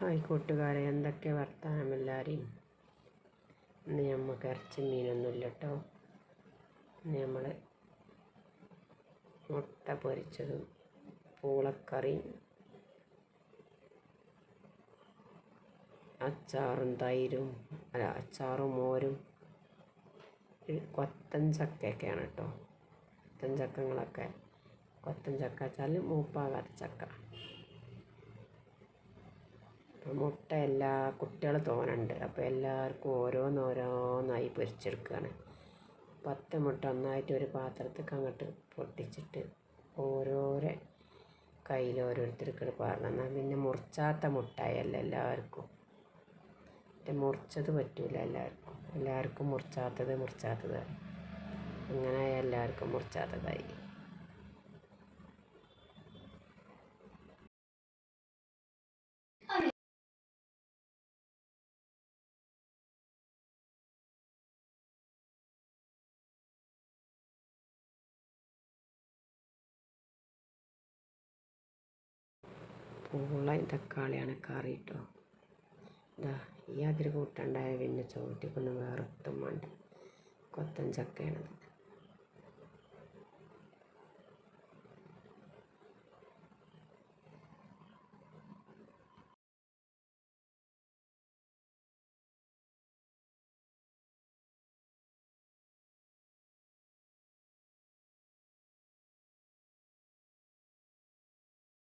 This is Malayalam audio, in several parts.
ഹായ് കൂട്ടുകാരെ എന്തൊക്കെ വർത്താനം എല്ലാവരെയും? ഇന്ന് നമുക്ക് ഇറച്ചി മീനൊന്നുമില്ല കേട്ടോ ഇന്ന് നമ്മൾ മുട്ട പൊരിച്ചതും പൂളക്കറിയും അച്ചാറും തൈരും അല്ല അച്ചാറും മോരും കൊത്തൻ ചക്കയൊക്കെയാണ് കേട്ടോ കൊത്തൻ ചക്കങ്ങളൊക്കെ കൊത്തൻ ചക്ക വെച്ചാൽ മൂപ്പാകാത്ത ചക്ക. മുട്ട എല്ലാ കുട്ടികൾ തോനുണ്ട്. അപ്പോൾ എല്ലാവർക്കും ഓരോന്നോരോന്നായി പൊരിച്ചെടുക്കുകയാണ് പത്ത് മുട്ട ഒന്നായിട്ട് ഒരു പാത്രത്തേക്ക് അങ്ങോട്ട് പൊട്ടിച്ചിട്ട് ഓരോരോ കയ്യിൽ ഓരോരുത്തർക്ക് പാടണം എന്നാൽ പിന്നെ മുറിച്ചാത്ത മുട്ടായല്ല എല്ലാവർക്കും. മറ്റേ മുറിച്ചത് പറ്റൂല എല്ലാവർക്കും. എല്ലാവർക്കും മുറിച്ചാത്തത് മുറിച്ചാത്തത് അങ്ങനെ എല്ലാവർക്കും മുറിച്ചാത്തതായി. പൂളയും തക്കാളിയാണ് കറി കേട്ടോ ഇതാ ഈ അതിര് കൂട്ടണ്ടായ പിന്നെ ചോറ്റിക്കൊന്നും വേറെ ഒത്തും വേണ്ട കൊത്തൻ ചക്കയാണത്.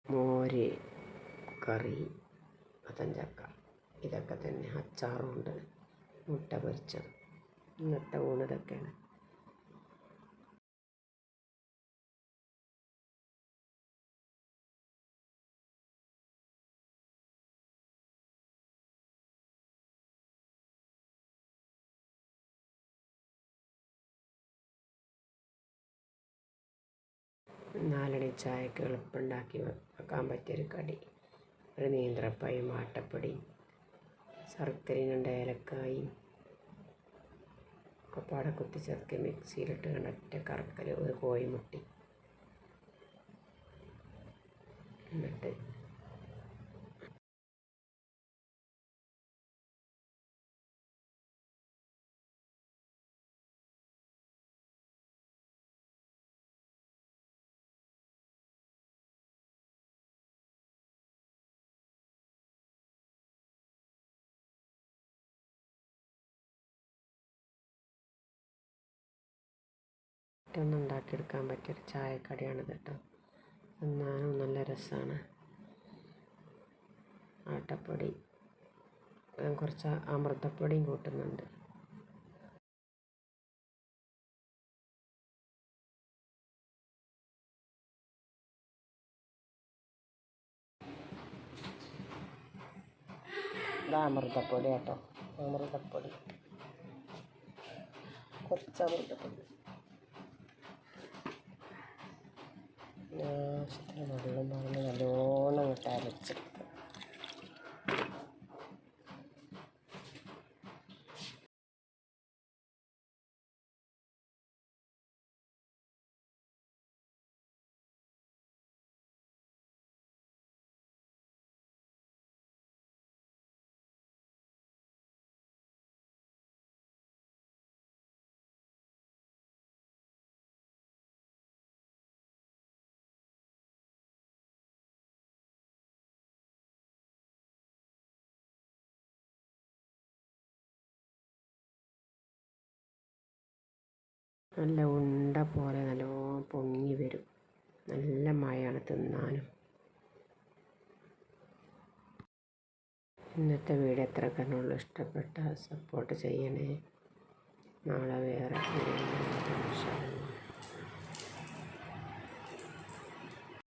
മോര്. കറി ചക്ക ഇതൊക്കെ തന്നെ അച്ചാറുണ്ട് മുട്ട പൊരിച്ചത്. ഇന്നത്തെ ഊണ് ഇതൊക്കെയാണ്. നാലണി ചായക്ക് എളുപ്പമുണ്ടാക്കി വെക്കാൻ പറ്റിയൊരു കടി. ഒരു നേന്ത്രപ്പായും ആട്ടപ്പൊടിയും ശർക്കരയും ഏലക്കായും ഒക്കെ കുത്തി ചേർക്കി മിക്സിയിലിട്ട് ഒറ്റ കറക്കൽ ഒരു കോഴിമുട്ടി. എന്നിട്ട് പെട്ടെന്ന് ഉണ്ടാക്കിയെടുക്കാൻ പറ്റിയൊരു ചായക്കടിയാണ് കേട്ടോ. തിന്നാനും നല്ല രസമാണ്. ആട്ടപ്പൊടി. കുറച്ച് അമൃതപ്പൊടിയും കൂട്ടുന്നുണ്ട്. അമൃതപ്പൊടി കേട്ടോ. അമൃതപ്പൊടി. കുറച്ച് അമൃതപ്പൊടി. na sa trabaho ng mga നല്ല ഉണ്ട പോലെ നല്ല പൊങ്ങി വരും. നല്ല മഴയാണ് തിന്നാനും. ഇന്നത്തെ വീഡിയോ എത്ര കണ്ണുള്ളൂ ഇഷ്ടപ്പെട്ട സപ്പോർട്ട് ചെയ്യണേ. നാളെ വേറെ